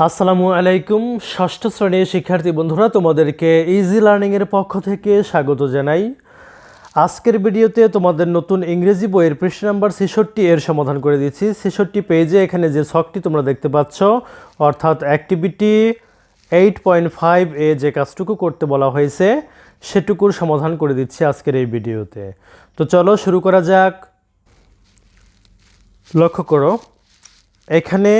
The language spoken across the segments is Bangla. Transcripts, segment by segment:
আসসালামু আলাইকুম, ষষ্ঠ শ্রেণির শিক্ষার্থী বন্ধুরা, তোমাদেরকে ইজি লার্নিংয়ের পক্ষ থেকে স্বাগত জানাই। আজকের ভিডিওতে তোমাদের নতুন ইংরেজি বইয়ের পৃষ্ঠ নাম্বার ছেষট্টি এর সমাধান করে দিচ্ছি। ছেষট্টি পেজে এখানে যে ছকটি তোমরা দেখতে পাচ্ছ, অর্থাৎ অ্যাক্টিভিটি এইট পয়েন্ট ফাইভ এ যে কাজটুকু করতে বলা হয়েছে, সেটুকুর সমাধান করে দিচ্ছি আজকের এই ভিডিওতে। তো চলো শুরু করা যাক। লক্ষ্য করো, এখানে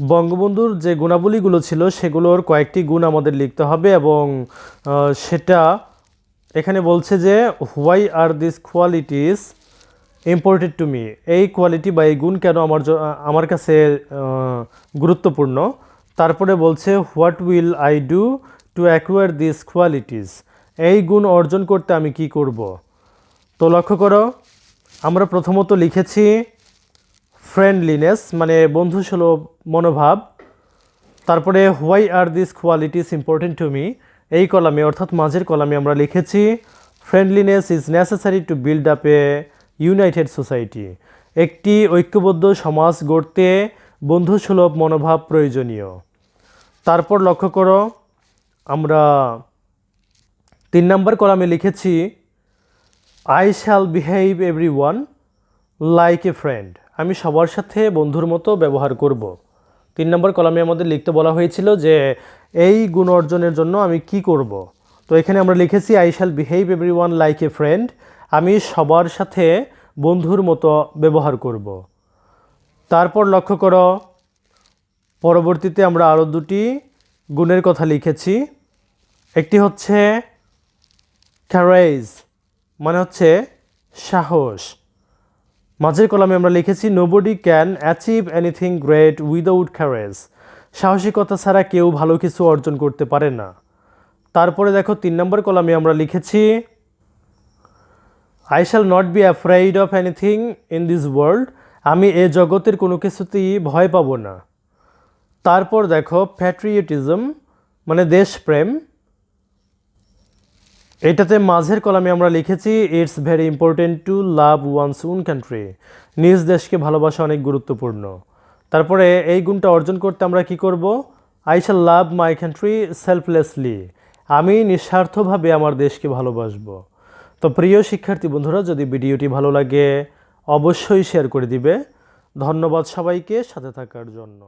বঙ্গবন্ধুর যে গুণাবলীগুলো ছিল, সেগুলোর কয়েকটি গুণ আমাদের লিখতে হবে এবং সেটা এখানে বলছে যে why are this qualities imported to me এই কোয়ালিটি বা এই গুণ কেন আমার আমার কাছে গুরুত্বপূর্ণ? তারপরে বলছে what will I do to acquire this qualities এই গুণ অর্জন করতে আমি কি করব? তো লক্ষ্য করো, আমরা প্রথমত লিখেছি ফ্রেন্ডলিনেস মানে বন্ধুসুলভ মনোভাব। তারপরে why are this qualities important to me এই কলামে, অর্থাৎ মাঝের কলামে আমরা লিখেছি friendliness is necessary to build up a united society একটি ঐক্যবদ্ধ সমাজ গড়তে বন্ধুসুলভ মনোভাব প্রয়োজনীয়। তারপর লক্ষ্য করো, আমরা তিন নম্বর কলামে লিখেছি I shall behave everyone like a friend আমি সবার সাথে বন্ধুর মতো ব্যবহার করব। তিন নম্বর কলামে আমাদের লিখতে বলা হয়েছিল যে, এই গুণ অর্জনের জন্য আমি কি করব? তো এখানে আমরা লিখেছি I shall behave everyone like a friend আমি সবার সাথে বন্ধুর মতো ব্যবহার করব। তারপর লক্ষ্য করো, পরবর্তীতে আমরা আরও দুটি গুণের কথা লিখেছি। একটি হচ্ছে ক্যারেজ মানে হচ্ছে সাহস। মাঝের কলামে আমরা লিখেছি nobody can achieve anything great without courage সাহসিকতা ছাড়া কেউ ভালো কিছু অর্জন করতে পারে না। তারপরে দেখো, তিন নম্বর কলামে আমরা লিখেছি I shall not be afraid of anything in this world আমি এ জগতের কোনো কিছুতেই ভয় পাবো না। তারপর দেখো প্যাট্রিয়টিজম মানে দেশপ্রেম। এটাতে মাঝের কলামে আমরা লিখেছি it's very important to love one's own country নিজ দেশকে ভালোবাসা অনেক গুরুত্বপূর্ণ। তারপরে এই গুণটা অর্জন করতে আমরা কি করব? I shall love my country selflessly আমি নিঃস্বার্থভাবে আমার দেশকে ভালোবাসবো। তো প্রিয় শিক্ষার্থী বন্ধুরা, যদি ভিডিওটি ভালো লাগে, অবশ্যই শেয়ার করে দিবে। ধন্যবাদ সবাইকে সাথে থাকার জন্য।